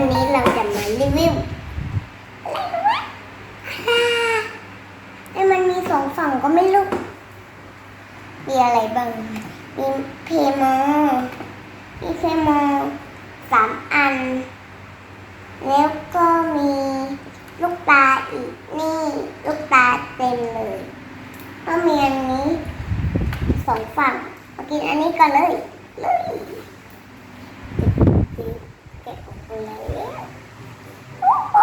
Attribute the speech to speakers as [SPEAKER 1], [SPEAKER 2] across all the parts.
[SPEAKER 1] วันนี้เราจะมารีวิวอะไรนะแต่มันมีสองฝั่งก็ไม่รู้ มีอะไรบ้าง มีเพโมมีเพโมสามอัน แล้วก็มีลูกตาอีกนี่ ลูกตาเต็มเลย ก็มีอันนี้สองฝั่งมากินอันนี้กันเลยเลย ล้วโอ้โอ้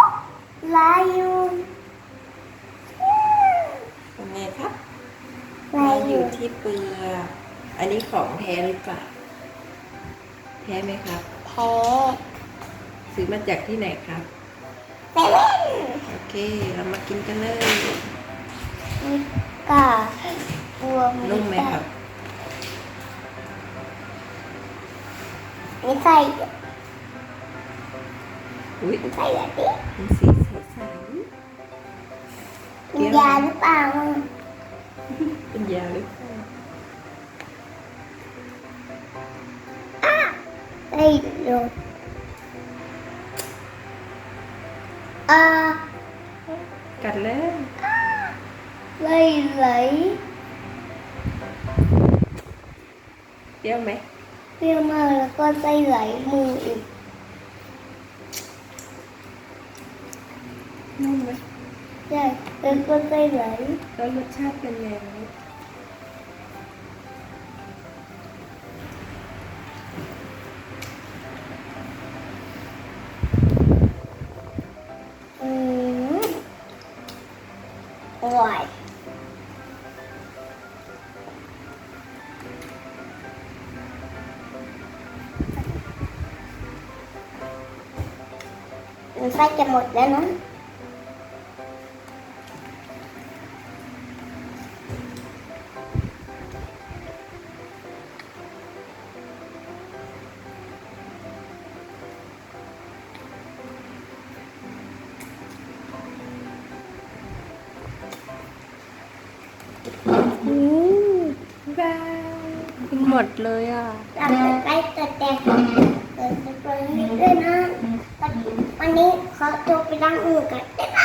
[SPEAKER 1] ลายอยู่
[SPEAKER 2] เป็นไงครับ
[SPEAKER 1] ลาย
[SPEAKER 2] อ
[SPEAKER 1] อยู่
[SPEAKER 2] ยู่ที่เปลือกอันนี้ของแท้หรือเปล่า แท้ไหมครับ
[SPEAKER 1] แพ้
[SPEAKER 2] ซื้อมาจากที่ไหนครับ
[SPEAKER 1] เซเว่น
[SPEAKER 2] โอเค เรามากินกันเลย
[SPEAKER 1] นี่ก็บัว
[SPEAKER 2] นุ่มไหมครับ
[SPEAKER 1] นี่ใส่
[SPEAKER 2] อุ้ย
[SPEAKER 1] ใส่แบบนี้
[SPEAKER 2] เป็นสีใส
[SPEAKER 1] กินยาหรือเปล่า
[SPEAKER 2] ๆเป็นยาห นุ่มไหม
[SPEAKER 1] ใช่แล้วก็ไส้ไหล
[SPEAKER 2] แล้วรสชาติเป็นไงไหม
[SPEAKER 1] อืมอร่อยมันไส้จะหมดแล้วนะ อืม
[SPEAKER 2] ว้าวกินหมดเลยอะ
[SPEAKER 1] จับไปใกล้แต่แต่เกิดไปด้วยนะวันนี้ขอตัวไปล้างมือกันบ๊ายบาย